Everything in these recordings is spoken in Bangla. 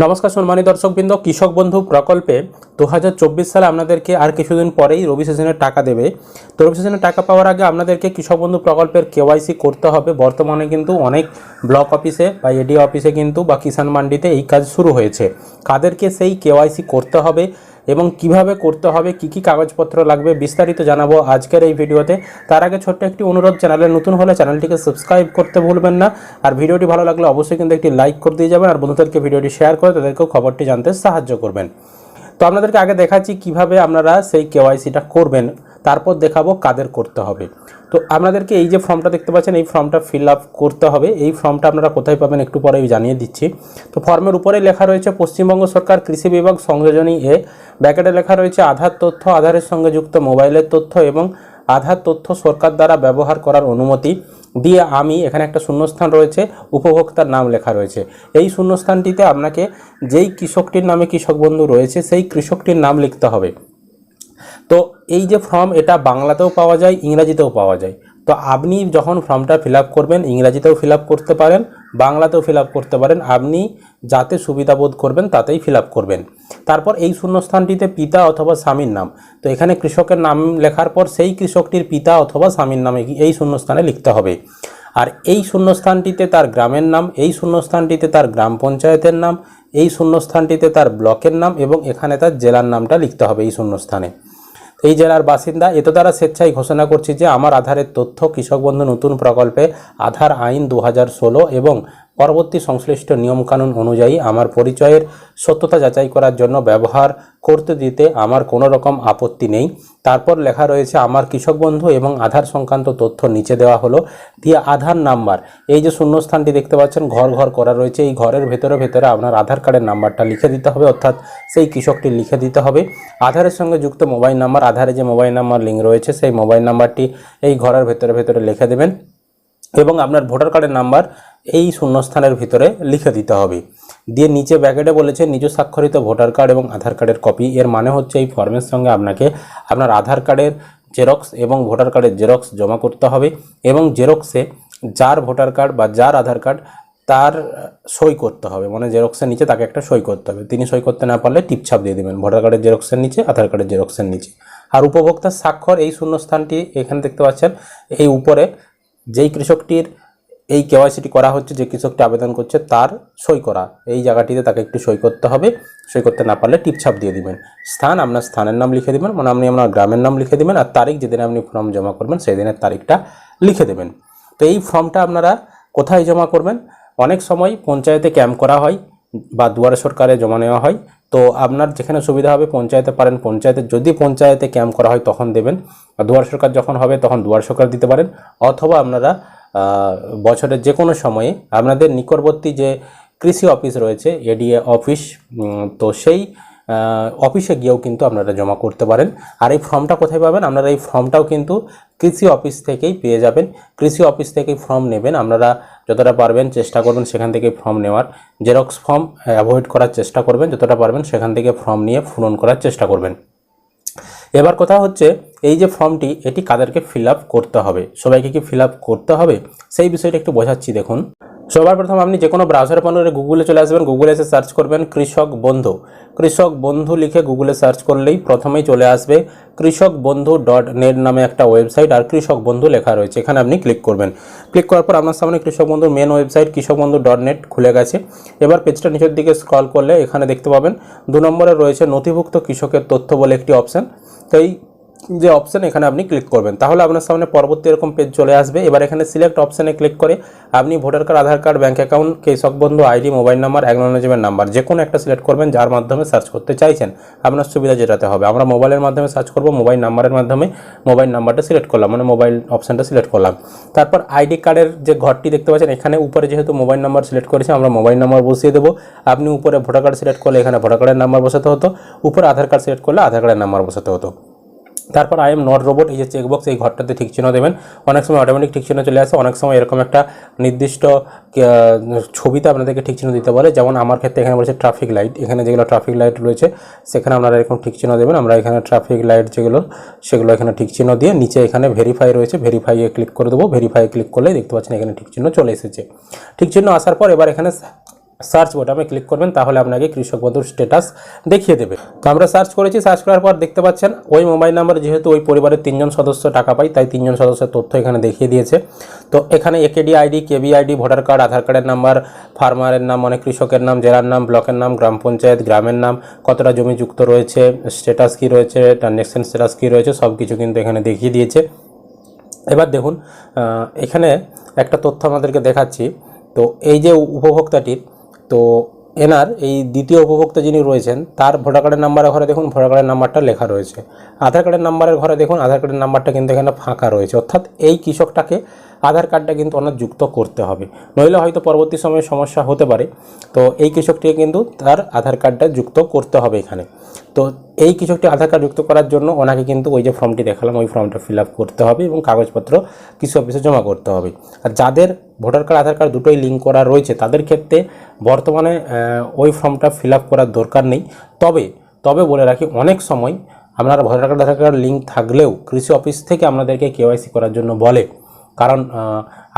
নমস্কার সম্মানী দর্শকবৃন্দ, কৃষক বন্ধু প্রকল্পে দু হাজার চব্বিশ সালে আপনাদেরকে আর কিছুদিন পরেই রবি সিজনের টাকা দেবে। তো রবি সিজনের টাকা পাওয়ার আগে আপনাদেরকে কৃষক বন্ধু প্রকল্পের কেওয়াইসি করতে হবে। বর্তমানে কিন্তু অনেক ব্লক অফিসে বা এডি অফিসে কিন্তু বা কিষাণ মান্ডিতে এই কাজ শুরু হয়েছে। কাদেরকে সেই কেওয়াইসি করতে হবে? এবং কীভাবে করতে হবে, কি কি কাগজপত্র লাগবে বিস্তারিত জানাব আজকের এই ভিডিওতে। তার আগে ছোট্ট একটি অনুরোধ, চ্যানেলে নতুন হলে চ্যানেলটিকে সাবস্ক্রাইব করতে ভুলবেন না। আর ভিডিওটি ভালো লাগলে অবশ্যই কিন্তু একটি লাইক করে দিয়ে যাবেন, আর বন্ধুদেরকে ভিডিওটি শেয়ার করে তাদেরকেও খবরটি জানতে সাহায্য করবেন। তো আপনাদেরকে আগে দেখাচ্ছি কীভাবে আপনারা সেই কেওয়াইসিটা করবেন। তারপর দেখাবো কাদের করতে হবে। তো আপনাদেরকে এই যে ফর্মটা দেখতে পাচ্ছেন, এই ফর্মটা ফিল আপ করতে হবে। এই ফর্মটা আপনারা কোথায় পাবেন একটু পরে জানিয়ে দিচ্ছি। তো ফর্মের উপরে লেখা রয়েছে, পশ্চিমবঙ্গ সরকার কৃষি বিভাগ সংযোজনী এ। ব্যাকেটে লেখা রয়েছে, আধার তথ্য আধারের সঙ্গে যুক্ত, মোবাইলের তথ্য এবং আধার তথ্য সরকার দ্বারা ব্যবহার করার অনুমতি দিয়ে আমি এখানে একটা শূন্যস্থান রয়েছে, উপভোক্তার নাম লেখা রয়েছে। এই শূন্যস্থানটিতে আপনাকে যেই কৃষকটির নামে কৃষক বন্ধু রয়েছে, সেই কৃষকটির নাম লিখতে হবে। তো এই যে ফর্ম এটা বাংলাতেও পাওয়া যায়, ইংরাজিতেও পাওয়া যায়। তো আপনি যখন ফর্মটা ফিল করবেন, ইংরাজিতেও ফিল করতে পারেন, বাংলাতেও ফিল করতে পারেন, আপনি যাতে সুবিধা বোধ করবেন, তাতেই ফিল করবেন। তারপর এই শূন্যস্থানটিতে পিতা অথবা স্বামীর নাম। তো এখানে কৃষকের নাম লেখার পর সেই কৃষকটির পিতা অথবা স্বামীর নামে এই শূন্যস্থানে লিখতে হবে। আর এই শূন্যস্থানটিতে তার গ্রামের নাম, এই শূন্যস্থানটিতে তার গ্রাম পঞ্চায়েতের নাম, এই শূন্যস্থানটিতে তার ব্লকের নাম এবং এখানে তার জেলার নামটা লিখতে হবে এই শূন্যস্থানে। এই জেলার বাসিন্দা এত দ্বারা স্বেচ্ছায় ঘোষণা করছি যে আমার আধারের তথ্য কৃষক বন্ধু নতুন প্রকল্পে আধার আইন দু হাজার ষোলো এবং পরবর্তী সংশ্লিষ্ট নিয়মকানুন অনুযায়ী আমার পরিচয়ের সত্যতা যাচাই করার জন্য ব্যবহার করতে দিতে আমার কোনো রকম আপত্তি নেই। তারপর লেখা রয়েছে, আমার কৃষক বন্ধু এবং আধার সংক্রান্ত তথ্য নিচে দেওয়া হলো দিয়ে আধার নাম্বার। এই যে শূন্যস্থানটি দেখতে পাচ্ছেন, ঘর ঘর করা রয়েছে। এই ঘরের ভেতরে ভেতরে আপনার আধার কার্ডের নাম্বারটা লিখে দিতে হবে, অর্থাৎ সেই কৃষকটি লিখে দিতে হবে। আধারের সঙ্গে যুক্ত মোবাইল নাম্বার, আধারে যে মোবাইল নাম্বার লিঙ্ক রয়েছে, সেই মোবাইল নাম্বারটি এই ঘরের ভেতরে ভেতরে লিখে দেবেন। এবং আপনার ভোটার কার্ডের নাম্বার এই শূন্যস্থানের ভিতরে লিখে দিতে হবে। দিয়ে নিচে ব্যাকেটে বলেছে, নিজ স্বাক্ষরিত ভোটার কার্ড এবং আধার কার্ডের কপি এর মানে হচ্ছে এই ফর্মের সঙ্গে আপনাকে আপনার আধার কার্ডের জেরক্স এবং ভোটার কার্ডের জেরক্স জমা করতে হবে এবং জেরক্সে যার ভোটার কার্ড বা যার আধার কার্ড তার সই করতে হবে। মানে জেরক্সের নিচে তাকে একটা সই করতে হবে। তিনি সই করতে না পারলে টিপছাপ দিয়ে দেবেন ভোটার কার্ডের জেরক্সের নিচে আধার কার্ডের জেরক্সের নিচে। আর উপভোক্তার স্বাক্ষর এই শূন্যস্থানটি এখানে দেখতে পাচ্ছেন, এই উপরে যেই কৃষকটির এই কেওয়াইসিটি করা হচ্ছে যে কৃষকটি আবেদন করছে তার সই করা। এই জায়গাটিতে তাকে একটু সই করতে হবে। সই করতে না পারলে টিপছাপ দিয়ে দিবেন। স্থান, আপনার স্থানের নাম লিখে দেবেন মানে আপনি আপনার গ্রামের নাম লিখে দেবেন আর তারিখ যেদিন আপনি ফর্ম জমা করবেন সেই দিনের তারিখটা লিখে দেবেন। তো এই ফর্মটা আপনারা কোথায় জমা করবেন? অনেক সময় পঞ্চায়েতে ক্যাম্প করা হয় বা দুয়ারে সরকারে জমা নেওয়া হয়। তো আপনার যেখানে সুবিধা হবে পঞ্চায়েতে পারেন। পঞ্চায়েতে যদি পঞ্চায়েতে ক্যাম্প করা হয় তখন দেবেন। দুয়ার সরকার যখন হবে তখন দুয়ার সরকার দিতে পারেন। অথবা আপনারা বছরের যে কোনো সময়ে আপনাদের নিকটবর্তী যে কৃষি অফিস রয়েছে, এডিএ অফিস তো সেই অফিসে গিয়েও কিন্তু আপনারা জমা করতে পারেন। আর এই ফর্মটা কোথায় পাবেন? আপনারা এই ফর্মটাও কিন্তু কৃষি অফিস থেকেই পেয়ে যাবেন। কৃষি অফিস থেকেই ফর্ম নেবেন। আপনারা যতটা পারবেন চেষ্টা করবেন সেখান থেকে ফর্ম নেওয়ার। জেরক্স ফর্ম অ্যাভয়েড করার চেষ্টা করবেন। যতটা পারবেন সেখান থেকে ফর্ম নিয়ে পূরণ করার চেষ্টা করবেন। এবার কথা হচ্ছে এই যে ফর্মটি, এটি কাদেরকে ফিল করতে হবে। সবাইকে কি ফিল করতে হবে? সেই বিষয়টা একটু বোঝাচ্ছি, দেখুন। সবার প্রথম আপনি যে কোনো ব্রাউজার পানোরে গুগলে চলে আসবেন গুগলে এসে সার্চ করবেন কৃষক বন্ধু। কৃষক বন্ধু লিখে গুগলে সার্চ করলেই প্রথমেই চলে আসবে কৃষক বন্ধু ডট নেট নামে একটা ওয়েবসাইট আর কৃষক বন্ধু লেখা রয়েছে। এখানে আপনি ক্লিক করবেন। ক্লিক করার পর আপনার সামনে কৃষক বন্ধুর মেন ওয়েবসাইট কৃষক বন্ধু ডট নেট খুলে গেছে। এবার পেজটা নিচের দিকে স্ক্রল করলে এখানে দেখতে পাবেন, দু নম্বরে রয়েছে নথিভুক্ত কৃষকের তথ্য বলে একটি অপশান তো এই যে অপশান এখানে আপনি ক্লিক করবেন। তাহলে আপনার সামনে পরবর্তী এরকম পেজ চলে আসবে। এবার এখানে সিলেক্ট অপশানে ক্লিক করে আপনি voter card Aadhaar card bank account Krishak Bandhu ID mobile number acknowledgement number যে কোনো একটা সিলেক্ট করবেন, যার মাধ্যমে সার্চ করতে চাইছেন। আপনার সুবিধা যেটাতে হবে। আমরা মোবাইলের মাধ্যমে সার্চ করব মোবাইল নাম্বারের মাধ্যমে মোবাইল নাম্বারটা সিলেক্ট করলাম মানে মোবাইল অপশানটা সিলেক্ট করলাম। তারপর আইডি কার্ডের যে ঘরটি দেখতে পাচ্ছেন, এখানে উপরে যেহেতু মোবাইল নাম্বার সিলেক্ট করেছি, আমরা মোবাইল নাম্বার বসিয়ে দেবো। আপনি উপরে ভোটার কার্ড সিলেক্ট করলে এখানে ভোটার কার্ডের নাম্বার বসাতে হতো। উপরে আধার কার্ড সিলেক্ট করলে আধার কার্ডের নাম্বার বসাতে হতো। তারপর আই এম নট রোবট এই যে চেকবক্স এই ঘরটাতে ঠিক চিহ্ন দেবেন। অনেক সময় অটোমেটিক ঠিক চিহ্ন চলে আসে, অনেক সময় এরকম একটা নির্দিষ্ট ছবিতে আপনাদেরকে ঠিক চিহ্ন দিতে পারে যেমন আমার ক্ষেত্রে এখানে বলেছে ট্রাফিক লাইট এখানে যেগুলো ট্রাফিক লাইট রয়েছে, সেখানে আপনারা এরকম ঠিক চিহ্ন দেবেন। আমরা এখানে ট্রাফিক লাইট যেগুলো, সেগুলো এখানে ঠিক চিহ্ন দিয়ে নিচে এখানে ভেরিফাই রয়েছে। ভেরিফাইয়ে ক্লিক করে দেবো। ভেরিফাই ক্লিক করলে দেখতে পাচ্ছেন এখানে ঠিক চিহ্ন চলে এসেছে। ঠিক চিহ্ন আসার পর এবার এখানে সার্চ বোটামে ক্লিক করবেন, তাহলে আপনাকে কৃষক বন্ধুর স্ট্যাটাস দেখিয়ে দেবে। তো আমরা সার্চ করেছি সার্চ করার পর দেখতে পাচ্ছেন, ওই মোবাইল নাম্বার যেহেতু ওই পরিবারের তিনজন সদস্য টাকা পায়, তাই তিনজন সদস্যের তথ্য এখানে দেখিয়ে দিয়েছে। তো এখানে AKD ID KB ID voter card Aadhaar কার্ডের নাম্বার ফার্মারের নাম, অনেক কৃষকের নাম, জেলার নাম, ব্লকের নাম, গ্রাম পঞ্চায়েত, গ্রামের নাম, কতটা জমি যুক্ত রয়েছে স্ট্যাটাস কী রয়েছে ট্রানজ্যাকশন স্ট্যাটাস কী রয়েছে সব কিছু কিন্তু এখানে দেখিয়ে দিয়েছে। এবার দেখুন এখানে একটা তথ্য আমাদেরকে দেখাচ্ছি। তো এই যে উপভোক্তাটির তো এনার এই দ্বিতীয় উপভোক্তা যিনি রয়েছেন, তার ভোটার কার্ডের নাম্বারের ঘরে দেখুন ভোটার কার্ডের নাম্বারটা লেখা রয়েছে। আধার কার্ডের নাম্বারের ঘরে দেখুন, আধার কার্ডের নাম্বারটা কিন্তু এখানে ফাঁকা রয়েছে। অর্থাৎ এই কৃষকটাকে আধার কার্ডটা কিন্তু ওনার যুক্ত করতে হবে। নইলে হয়তো পরবর্তী সময়ে সমস্যা হতে পারে। তো এই কৃষকটিকে কিন্তু তার আধার কার্ডটা যুক্ত করতে হবে এখানে। তো এই কৃষকটি আধার কার্ড যুক্ত করার জন্য ওনাকে কিন্তু ওই যে ফর্মটি দেখালাম, ওই ফর্মটা ফিল করতে হবে এবং কাগজপত্র কৃষি অফিসে জমা করতে হবে। আর যাদের ভোটার কার্ড, আধার কার্ড দুটোই লিঙ্ক করা রয়েছে, তাদের ক্ষেত্রে বর্তমানে ওই ফর্মটা ফিল করার দরকার নেই। তবে তবে বলে রাখি, অনেক সময় আপনার voter card, Aadhaar card link থাকলেও কৃষি অফিস থেকে আপনাদেরকে কেওয়াইসি করার জন্য বলে। কারণ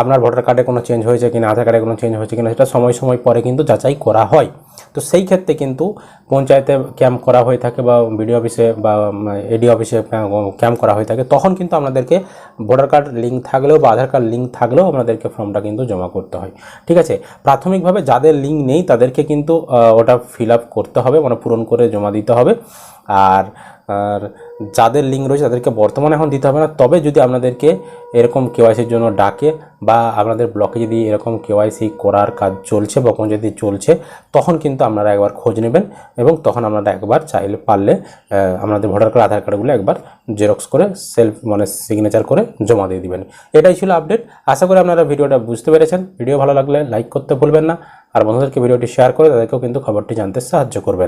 আপনার ভোটার কার্ডে কোনো চেঞ্জ হয়েছে কিনা, আধার কার্ডে কোনো চেঞ্জ হয়েছে কিনা, সেটা সময় সময় পরে কিন্তু যাচাই করা হয়। তো সেই ক্ষেত্রে কিন্তু পঞ্চায়েতে ক্যাম্প করা হয়ে থাকে বা বিডিও অফিসে বা এডি অফিসে ক্যাম্প করা হয়ে থাকে, তখন কিন্তু আপনাদেরকে ভোটার কার্ড লিঙ্ক থাকলেও বা আধার কার্ড লিঙ্ক থাকলেও আপনাদেরকে ফর্মটা কিন্তু জমা করতে হয়। ঠিক আছে? প্রাথমিকভাবে যাদের লিঙ্ক নেই, তাদেরকে কিন্তু ওটা ফিল আপ করতে হবে মানে পূরণ করে জমা দিতে হবে। আর আর যাদের লিঙ্ক রয়েছে তাদেরকে বর্তমানে এখন দিতে হবে না। তবে যদি আপনাদেরকে এরকম কেওয়াইসির জন্য ডাকে বা আপনাদের ব্লকে যদি এরকম কেওয়াইসি করার কাজ চলছে বা কোনো যদি চলছে, তখন কিন্তু আপনারা একবার খোঁজ নেবেন এবং তখন আপনারা একবার চাইলে পারলে আপনাদের ভোটার কার্ড আধার কার্ডগুলো একবার জেরক্স করে সেলফ মানে সিগনেচার করে জমা দিয়ে দিবেন। এটাই ছিল আপডেট আশা করি আপনারা ভিডিওটা বুঝতে পেরেছেন। ভিডিও ভালো লাগলে লাইক করতে ভুলবেন না। আর বন্ধুদেরকে ভিডিওটি শেয়ার করে তাদেরকেও কিন্তু খবরটি জানতে সাহায্য করবেন।